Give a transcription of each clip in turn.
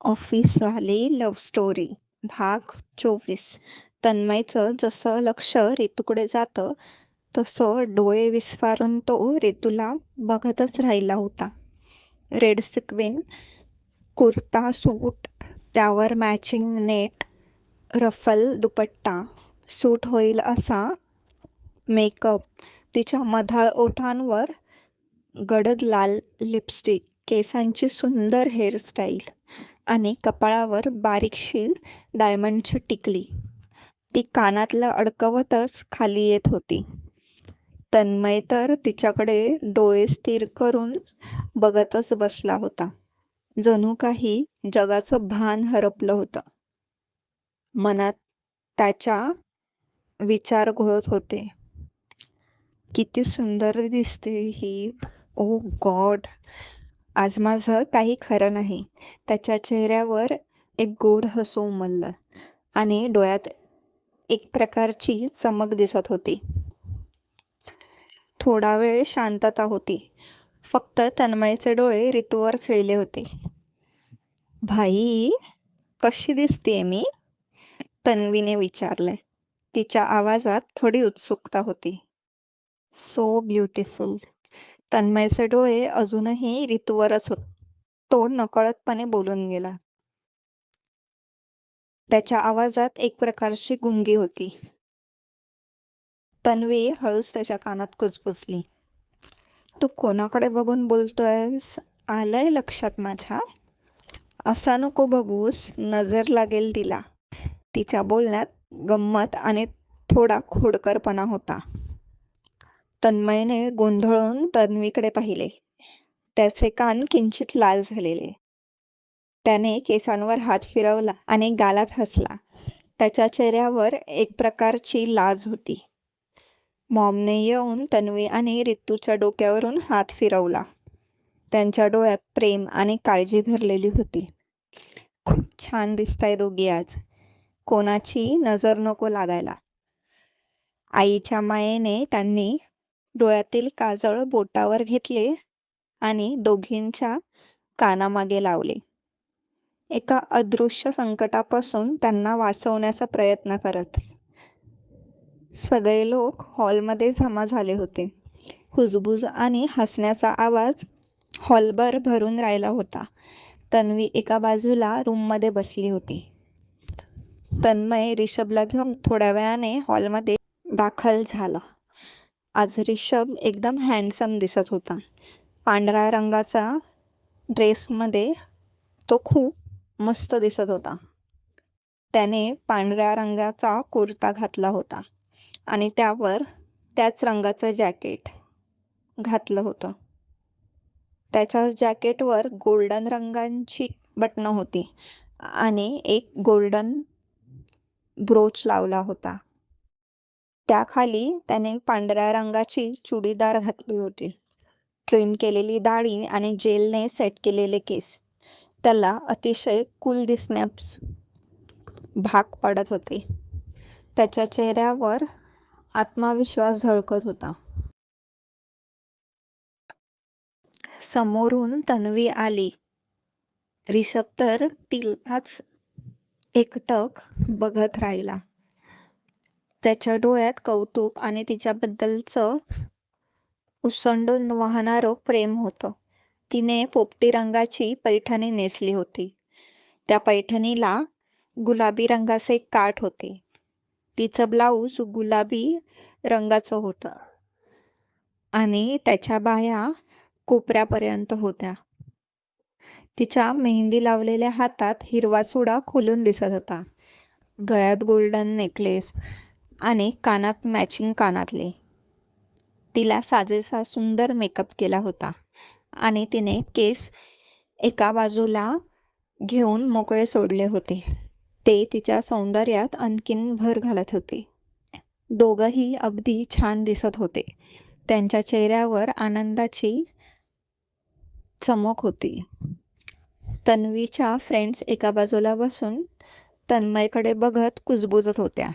ऑफिसवाली love story भाग चोवीस. तन्मयचं जसं लक्ष ऋतूकडे जातं तसं डोळे विस्फारून तो रितूला बघतच राहिला होता. रेड सिक्वेन कुर्ता सूट त्यावर मॅचिंग नेट रफल दुपट्टा सूट होईल असा मेकअप तिच्या मधाळ ओठांवर गडद लाल लिपस्टिक केसांची सुंदर हेअरस्टाईल आणि कपाळावर बारीकशी डायमंडची टिकली. ती कानातलं अडकवतच खाली येत होती. तन्मय तर तिच्याकडे डोळे स्थिर करून बघतच बसला होता. जणू काही जगाचं भान हरपलं होतं. मनात त्याच्या विचार घोळत होते. किती सुंदर दिसते ही. ओ गॉड. आज माझं काही खरं नाही. त्याच्या चेहऱ्यावर एक गोड हसू उमललं आणि डोळ्यात एक प्रकारची चमक दिसत होती. थोडा वेळ शांतता होती. फक्त तन्मयचे डोळे ऋतूवर खेळले होते. भाई कशी दिसते मी? तन्वीने विचारले. तिच्या आवाजात थोडी उत्सुकता होती. सो ब्युटिफुल तन्मयचे डोळे अजूनही ऋतूवरच होत. तो नकळतपणे बोलून गेला. त्याच्या आवाजात एक प्रकारची गुंगी होती. तन्वी हळूच त्याच्या कानात कुजबुजली. तू कोणाकडे बघून बोलतोयस? आलंय लक्षात माझ्या? असा नको बघूस. नजर लागेल तिला. तिच्या बोलण्यात गंमत आणि थोडा खोडकरपणा होता. तन्मयने गोंधळून तन्वीकडे पाहिले. त्याचे कान किंचित लाल झालेले. त्याने केसांवर हात फिरवला आणि गालात हसला. त्याच्या चेहऱ्यावर एक प्रकारची लाज होती. मॉमने येऊन तन्वी आणि रितूच्या डोक्यावरून हात फिरवला. त्यांच्या डोळ्यात प्रेम आणि काळजी भरलेली होती. खूप छान दिसताय दोघी आज. कोणाची नजर नको लागायला. आईच्या मायेने त्यांनी डोळ्यातील काजळ बोटावर घेतले आणि दोघींच्या कानामागे लावले. एका अदृश्य संकटापासून त्यांना वाचवण्याचा प्रयत्न करत. सगळे लोक हॉलमध्ये जमा झाले होते. हुजबुज आणि हसण्याचा आवाज हॉलभर भरून राहिला होता. तन्वी एका बाजूला रूममध्ये बसली होती. तन्मय रिषभला घेऊन थोड्या वेळाने हॉलमध्ये दाखल झाला. आज रिषभ एकदम हँडसम दिसत होता. पांढऱ्या रंगाचा ड्रेसमध्ये तो खूप मस्त दिसत होता. त्याने पांढऱ्या रंगाचा कुर्ता घातला होता आणि त्यावर त्याच रंगाचं जॅकेट घातलं होतं. त्याच्या जॅकेटवर गोल्डन रंगांची बटणं होती आणि एक गोल्डन ब्रोच लावला होता. त्याखाली त्याने पांढऱ्या रंगाची चुडीदार घातली होती. ट्रिम केलेली दाढी आणि जेलने सेट केलेले केस. त्याला अतिशय कूल दिसण्यास भाग पडत होते. त्याच्या चेहऱ्यावर आत्मविश्वास झळकत होता. समोरून तन्वी आली. रिषभ तर तिलाच एकटक बघत राहिला. त्याच्या डोळ्यात कौतुक आणि तिच्याबद्दलचं उसंडून वाहणारं प्रेम होतं. तिने पोपटी रंगाची पैठणी नेसली होती. त्या पैठणीला गुलाबी रंगाचे काठ होते. तिचं ब्लाऊज गुलाबी रंगाचं होतं आणि त्याच्या बाया कोपऱ्यापर्यंत होत्या. तिच्या मेहंदी लावलेल्या हातात हिरवा चुडा खोलून दिसत होता. गळ्यात गोल्डन नेकलेस आणि कानात मॅचिंग कानातले. तिला साजेसा सुंदर मेकअप केला होता आणि तिने केस एका बाजूला घेऊन मोकळे सोडले होते. ते तिच्या सौंदर्यात आणखीन भर घालत होते. दोघंही अगदी छान दिसत होते. त्यांच्या चेहऱ्यावर आनंदाची चमक होती. तन्वीच्या फ्रेंड्स एका बाजूला बसून तन्मयकडे बघत कुजबुजत होत्या.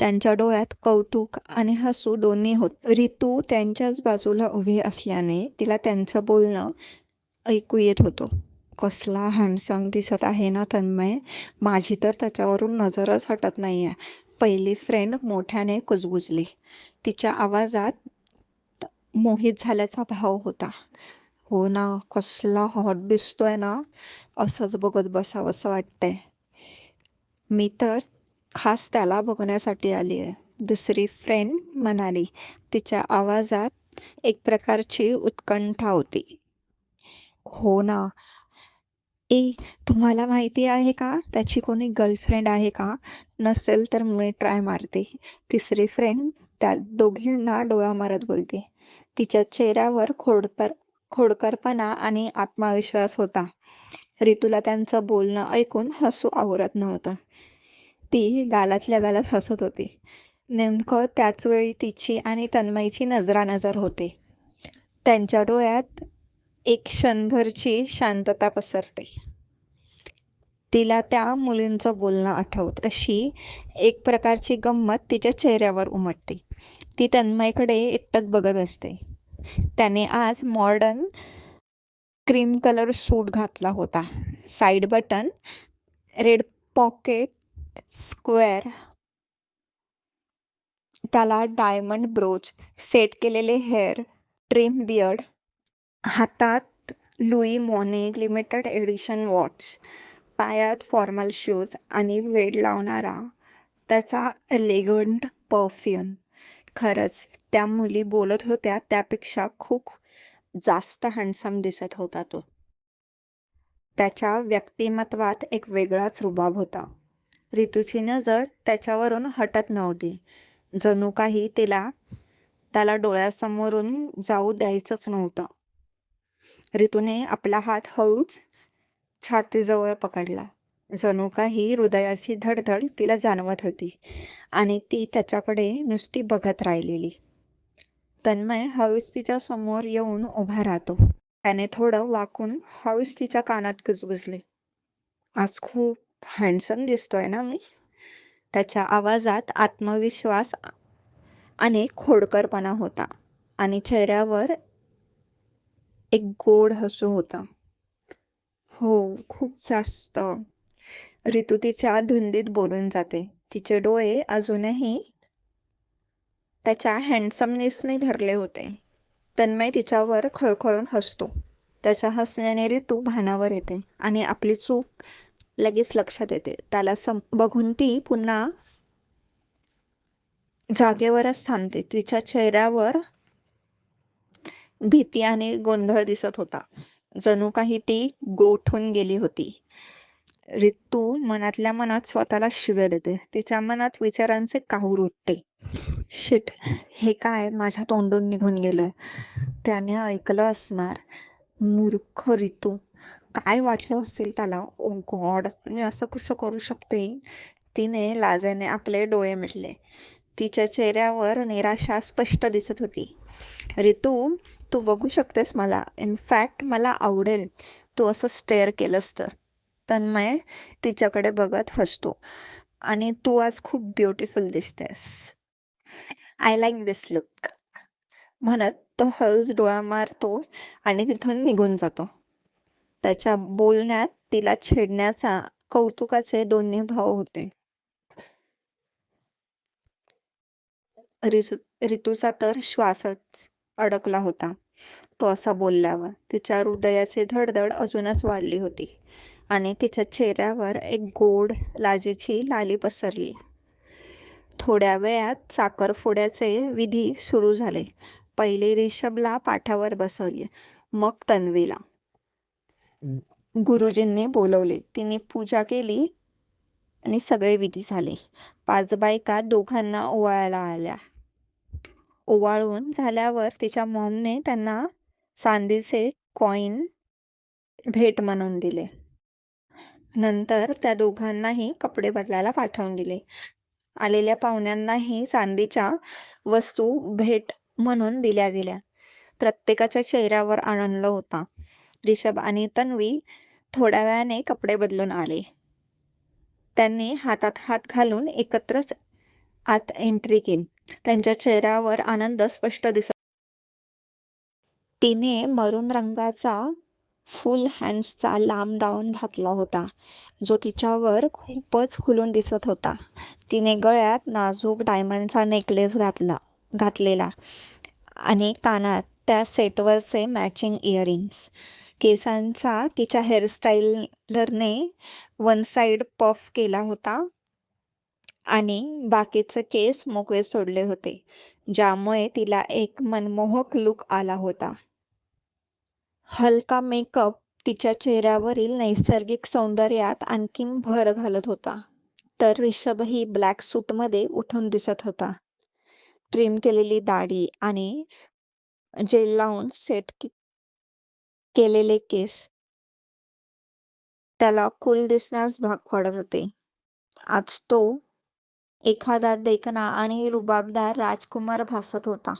त्यांच्या डोळ्यात कौतुक आणि हसू दोन्ही होत. ऋतू त्यांच्याच बाजूला उभी असल्याने तिला त्यांचं बोलणं ऐकू येत होतं. कसला हँडसम दिसत आहे ना तन्मय? माझी तर त्याच्यावरून नजरच हटत नाही आहे पहिली फ्रेंड मोठ्याने कुजबुजली. तिच्या आवाजात मोहित झाल्याचा भाव होता. हो ना कसला हॉट दिसतोय ना? असंच बघत बसावंसं वाटतंय. मी तर खास त्याला बघण्यासाठी आली आहे. दुसरी फ्रेंड म्हणाली तिच्या आवाजात एक प्रकारची उत्कंठा होती. हो ना. ए तुम्हाला माहिती आहे का? त्याची कोणी गर्लफ्रेंड आहे का? नसेल तर मी ट्राय मारते. तिसरी फ्रेंड त्या दोघींना डोळा मारत बोलते. तिच्या चेहऱ्यावर खोडपर खोडकरपणा आणि आत्मविश्वास होता. रितूला त्यांचं बोलणं ऐकून हसू आवरत नव्हतं. ती गालातल्या गालात हसत होती. नेमकं त्याच वेळी तिची आणि तन्मयीची नजरानजर होते. त्यांच्या डोळ्यात एक क्षणभरची शांतता पसरते. तिला त्या मुलींचं बोलणं आठवत अशी एक प्रकारची गंमत तिच्या चेहऱ्यावर उमटते. ती तन्मयकडे एकटक बघत असते. त्याने आज मॉडर्न क्रीम कलर सूट घातला होता. Side button red pocket square. त्याला डायमंड ब्रोच सेट केलेले हेअर ट्रिम बियर्ड हातात Louis Moinet limited edition watch पायात फॉर्मल शूज आणि वेड लावणारा त्याचा एलिगंट परफ्यूम खरंच त्या मुली बोलत होत्या त्यापेक्षा खूप जास्त हँडसम दिसत होता तो. त्याच्या व्यक्तिमत्वात एक वेगळाच रुबाब होता. ऋतूची नजर त्याच्यावरून हटत नव्हती. जणू काही तिला त्याला डोळ्यासमोरून जाऊ द्यायचंच नव्हतं. ऋतूने आपला हात हळूच छातीजवळ पकडला. जणू काही हृदयाची धडधड तिला जाणवत होती आणि ती त्याच्याकडे नुसती बघत राहिलेली. तन्मय हळूच तिच्या समोर येऊन उभा राहतो. त्याने थोडं वाकून हळूच तिच्या कानात गुजगुजले. आज खूप हँडसम दिसतोय ना मी? त्याच्या आवाजात आत्मविश्वास आणि खोडकरपणा होता आणि चेहऱ्यावर एक गोड हसू होतं. हो खूप जास्त. ऋतू तिच्या धुंदीत बोलून जाते. तिचे डोळे अजूनही त्याच्या हँडसमनेसने धरले होते. तन्मय तिच्यावर खळखळून हसतो. त्याच्या हसण्याने ऋतू भानावर येते आणि आपली चूक लगेच लक्षात येते. त्याला सम बघून ती पुन्हा जागेवरच थांबते. तिच्या चेहऱ्यावर भीती आणि गोंधळ दिसत होता. जणू काही ती गोठून गेली होती. रितू मनातल्या मनात स्वतःला शिव्या देते. तिच्या मनात विचारांचे काहूर उठते. शिट हे काय? माझ्या तोंडून निघून गेलंय. त्याने ऐकलं असणार. मूर्ख रितू. काय वाटलं असेल त्याला? ओ गॉड मी असं कसं करू शकते? तिने लाजेने आपले डोळे मिटले. तिच्या चेहऱ्यावर निराशा स्पष्ट दिसत होती. रितू तू बघू शकतेस मला. इनफॅक्ट मला आवडेल. तू असं स्टेअर केलंस तर. तन्मय तिच्याकडे बघत हसतो. आणि तू आज खूप ब्युटिफुल दिसतेस. आय लाईक दिस लुक म्हणत तो हळूच डोळा मारतो आणि तिथून निघून जातो. त्याच्या बोलण्यात तिला छेडण्याचा कौतुकाचे दोन्ही भाव होते. ऋतूचा तर श्वासच अडकला होता. तो असा बोलल्यावर तिच्या हृदयाची धडधड अजूनच वाढली होती आणि तिच्या चेहऱ्यावर एक गोड लाजेची लाली पसरली. थोड्या वेळात साखरफोड्याचे विधी सुरू झाले. पहिले रिषभला पाठावर बसवले. मग तन्वीला. गुरुजींनी बोलवले. तिने पूजा केली आणि सगळे विधी झाले. पाच बायका दोघांना ओवाळायला आल्या. ओवाळून झाल्यावर तिच्या मॉमने त्यांना चांदीचे कॉईन भेट म्हणून दिले. नंतर त्या दोघांनाही कपडे बदलायला पाठवून दिले. आलेल्या पाहुण्यांनाही चांदीच्या वस्तू भेट म्हणून दिल्या गेल्या. प्रत्येकाच्या चेहऱ्यावर आनंद होता. रिषभ आणि तन्वी थोड्या वेळाने कपडे बदलून आले. त्यांनी हातात हात घालून एकत्रच आत एंट्री केली. त्यांच्या चेहऱ्यावर आनंद स्पष्ट दिसत तिने मरून रंगाचा फुल हँड्सचा लांब दावून घातला होता जो तिच्यावर खूपच खुलून दिसत होता. तिने गळ्यात नाजूक डायमंडचा नेकलेस घातला घातलेला आणि कानात त्या सेटवरचे मॅचिंग इयरिंग्स केसांचा तिच्या हेअरस्टाईलरने वन साईड पफ केला होता आणि बाकीचे केस मोकळे सोडले होते ज्यामुळे तिला एक मनमोहक लुक आला होता. हलका मेकअप तिच्या चेहऱ्यावरील नैसर्गिक सौंदर्यात आणखीन भर घालत होता तर रिषभही ब्लॅक सूटमध्ये उठून दिसत होता. ट्रिम केलेली दाढी आणि जेल लावून सेट केलेले केस. त्याला कुल दिसण्यास भाग पाडत होते. आज तो एखादा देखणा आणि रुबाबदार राजकुमार भासत होता.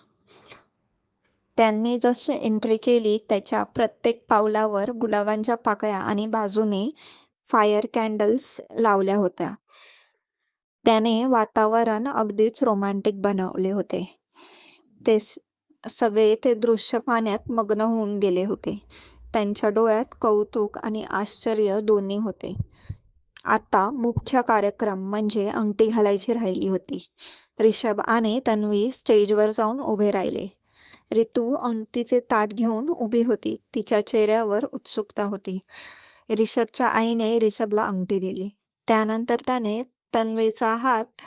त्यांनी जशी एंट्री केली त्याच्या प्रत्येक पावलावर गुलाबांच्या पाकळ्या आणि बाजूने फायर कॅन्डल्स लावल्या होत्या. त्याने वातावरण अगदीच रोमॅन्टिक बनवले होते. ते सगळे ते दृश्य पाण्यात मग्न होऊन गेले होते. त्यांच्या डोळ्यात कौतुक आणि आश्चर्य दोन्ही होते. आता मुख्य कार्यक्रम म्हणजे अंगठी घालायची राहिली होती. रिषभ आणि तन्वी स्टेजवर जाऊन उभे राहिले. रितू अंगठीचे ताट घेऊन उभी होती. तिच्या चेहऱ्यावर उत्सुकता होती. रिषभच्या आईने रिषभला अंगठी दिली. त्यानंतर त्याने तन्वीचा हात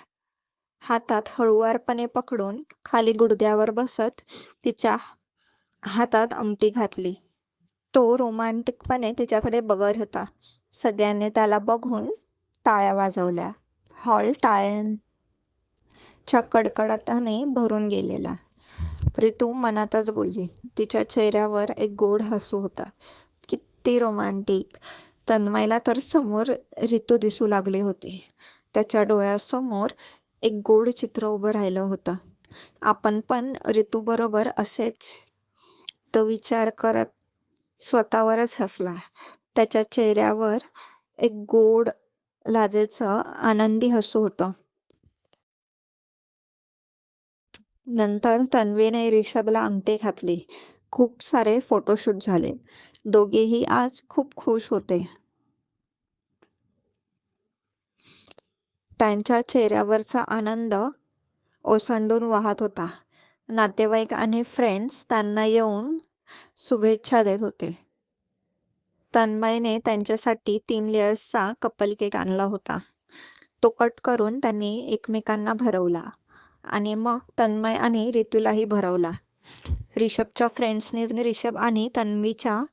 हातात हळुवारपणे पकडून खाली गुडघ्यावर बसत तिच्या हातात आमटी घातली. तो रोमांटिकपणे तिच्याकडे बघत होता. सगळ्यांनी त्याला बघून टाळ्या वाजवल्या. हॉल टाळ्यांच्या कडकडाटाने भरून गेलेला. रितू मनातच बोलली तिच्या चेहऱ्यावर एक गोड हसू होता. किती रोमॅन्टिक तन्मयला तर समोर रितू दिसू लागले होते. त्याच्या डोळ्यासमोर एक गोड चित्र उभं राहिलं होतं. आपण पण ऋतूबरोबर असेच तो विचार करत स्वतःवरच हसला. त्याच्या चेहऱ्यावर एक गोड लाजेचं आनंदी हसू होतं. नंतर तन्वीने रिषभला अंगठी घातली. खूप सारे फोटोशूट झाले. दोघेही आज खूप खुश होते. त्यांच्या चेहऱ्यावरचा आनंद ओसंडून वाहत होता. नातेवाईक आणि फ्रेंड्स त्यांना येऊन शुभेच्छा देत होते. तन्मयने त्यांच्यासाठी तीन लेयर्सचा कपल केक आणला होता. तो कट करून त्यांनी एकमेकांना भरवला आणि मग तन्मय आणि ऋतूलाही भरवला. रिषभच्या फ्रेंड्सने रिषभ आणि तन्वीच्या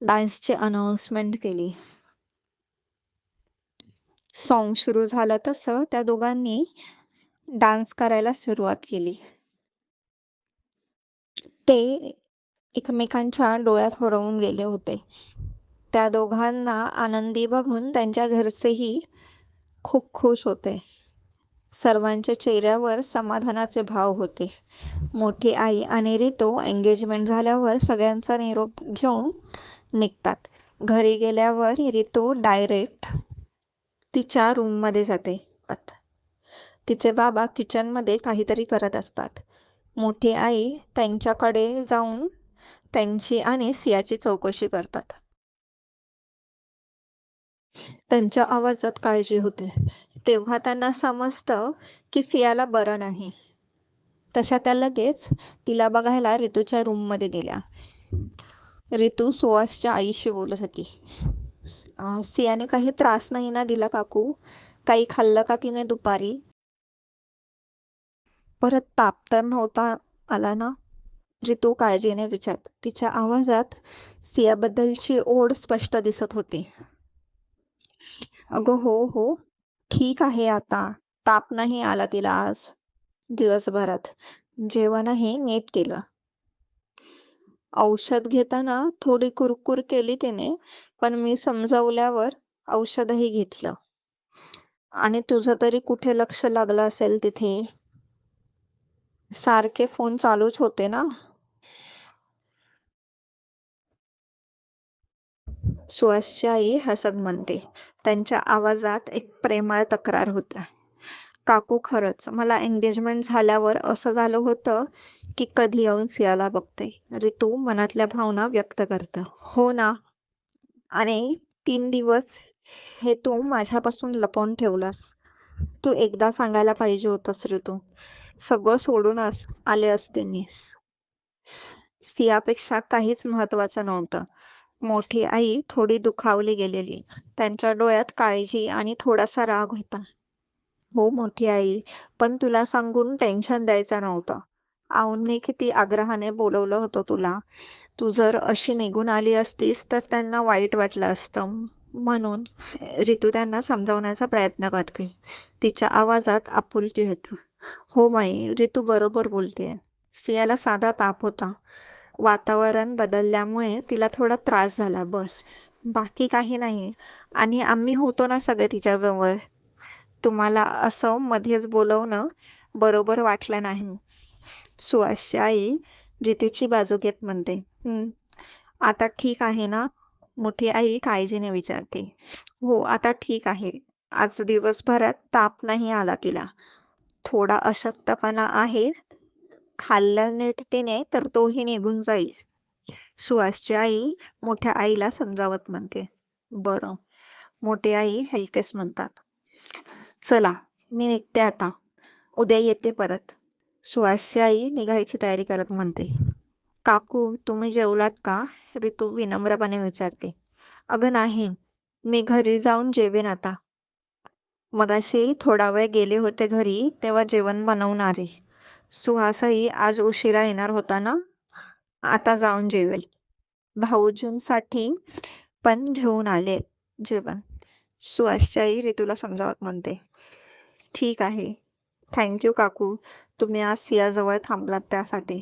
डान्सची अनाऊन्समेंट केली. सॉन्ग सुरू झालं तसं त्या दोघांनी डान्स करायला सुरुवात केली. ते एकमेकांच्या डोळ्यात हरवून गेले होते. त्या दोघांना आनंदी बघून त्यांच्या घरचेही खूप खुश होते. सर्वांच्या चेहऱ्यावर समाधानाचे भाव होते. मोठी आई आणि रितो एंगेजमेंट झाल्यावर सगळ्यांचा निरोप घेऊन निघतात. घरी गेल्यावर रितो डायरेक्ट तिच्या रूममध्ये जाते. तिचे बाबा किचनमध्ये काहीतरी करत असतात. मोठी आई त्यांच्याकडे जाऊन त्यांची आणि सियाची चौकशी करतात. त्यांच्या आवाजात काळजी होते. तेव्हा त्यांना समजतं की सियाला बरं नाही. तशा त्या लगेच तिला बघायला ऋतूच्या रूममध्ये गेल्या. ऋतू सुहासच्या आईशी बोलत होती. सियाने काही त्रास नाही ना दिला काकू? काही खाल्लं का की नाही दुपारी? परत ताप तर नव्हता आला ना? रितू काळजीने विचारत. तिच्या आवाजात सियाबद्दलची ओढ स्पष्ट दिसत होती. अगं हो हो. ठीक आहे आता. ताप नाही आला तिला आज. दिवसभरात. जेवणही नीट केलं. औषध घेताना थोडी कुरकुर केली तिने. पण मी समजावल्यावर औषधही घेतलं. आणि तुझं तरी कुठे लक्ष लागलं असेल तिथे? सारखे फोन चालूच होते ना? सुहासची आई हसत म्हणते. त्यांच्या आवाजात एक प्रेमळ तक्रार होता काकू खरंच मला एंगेजमेंट झाल्यावर असं झालं होतं की कधी येऊन सियाला बघते. ऋतू मनातल्या भावना व्यक्त करतं. हो ना. आणि तीन दिवस हे तू माझ्यापासून लपवून ठेवलास. तू एकदा सांगायला पाहिजे होतंस ऋतू सगळं सोडूनच आले असते सियापेक्षा काहीच महत्वाचं नव्हतं. मोठी आई थोडी दुखावली गेलेली. त्यांच्या डोळ्यात काळजी आणि थोडासा राग होता. हो मोठी आई पण तुला सांगून टेन्शन द्यायचं नव्हतं. आऊंनी किती आग्रहाने बोलवलं होतं तुला. तू जर अशी निघून आली असतीस तर त्यांना वाईट वाटलं असतं. म्हणून रितू त्यांना समजावण्याचा प्रयत्न करते तिच्या आवाजात आपुलकी होती. हो माई रितू बरोबर बोलते. सियाला साधा ताप होता. वातावरण बदलल्यामुळे तिला थोडा त्रास झाला. बस. बाकी काही नाही. आणि आम्ही होतो ना सगळे तिच्याजवळ. तुम्हाला असं मध्येच बोलवणं बरोबर वाटलं नाही. सुहासची आई रितेशची बाजू घेत म्हणते आता ठीक आहे ना? मोठी आई काळजीने विचारते. हो आता ठीक आहे. आज दिवसभरात ताप नाही आला तिला. थोडा अशक्तपणा आहे. खाल्लं नीट तिने तर तोही निघून जाईल. सुहासची आई मोठ्या आईला समजावत म्हणते बरं मोठी आई हलकेच म्हणतात. चला मी निघते आता. उद्या येते परत. सुहासची आई निघायची तयारी करत म्हणते काकू तुम्ही जेवलात का? ऋतू विनम्रपणे विचारते अगं नाही मी घरी जाऊन जेवेन आता. मगाशी थोडा वेळ गेले होते घरी तेव्हा जेवण बनवणारे सुहासही आज उशिरा येणार होता ना? आता जाऊन जेवेल. भाऊजींसाठी पण घेऊन आले जेवण. सुहासची ऋतूला समजावत म्हणते ठीक आहे थँक्यू काकू. तुम्ही आज सियाजवळ थांबलात त्यासाठी.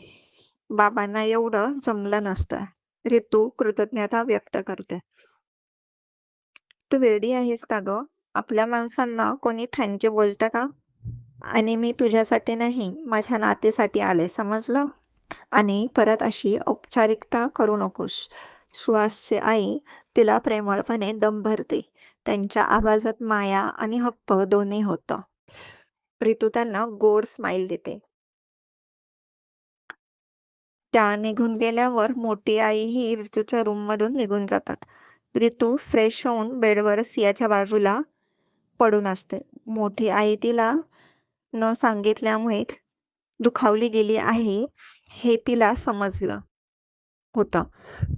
बाबांना एवढं जमलं नसतं. रितू कृतज्ञता व्यक्त करते. तू वेडी आहेस का ग? आपल्या माणसांना कोणी थँक्यू बोलतं का? आणि मी तुझ्यासाठी नाही माझ्या नातेसाठी आले समजलं? आणि परत अशी औपचारिकता करू नकोस. सुहासचे आई तिला प्रेमळपणे दम भरते. त्यांच्या आवाजात माया आणि हप्प दोन्ही होतं. रितू त्यांना गोड स्माइल देते. त्या निघून गेल्यावर मोठी आई ही ऋतूच्या रूम मधून निघून जातात. ऋतू फ्रेश होऊन बेडवर सियाच्या बाजूला पडून असते. मोठी आई तिला न सांगितल्यामुळे दुखावली गेली आहे हे तिला समजलं होतं.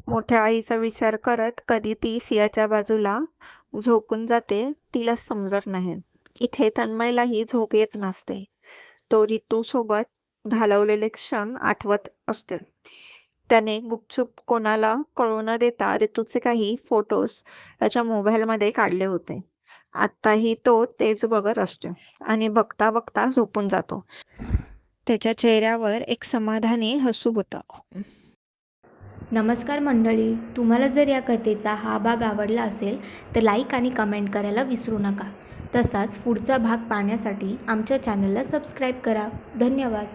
मोठ्या आईचा विचार करत कधी ती सियाच्या बाजूला झोकून जाते तिला समजत नाही. इथे तन्मयलाही झोप येत नसते. तो ऋतू सोबत घालवलेले क्षण आठवत असते त्याने गुपचूप कोणाला कळू न देता ऋतूचे काही फोटोज त्याच्या मोबाईलमध्ये काढले होते. आत्ताही तो तेच बघत असतो आणि बघता बघता झोपून जातो. त्याच्या चेहऱ्यावर एक समाधानी हसू होतं. नमस्कार मंडळी तुम्हाला जर या कथेचा हा भाग आवडला असेल तर लाईक आणि कमेंट करायला विसरू नका. तसाच पुढचा भाग पाहण्यासाठी आमच्या चॅनलला सबस्क्राईब करा. धन्यवाद.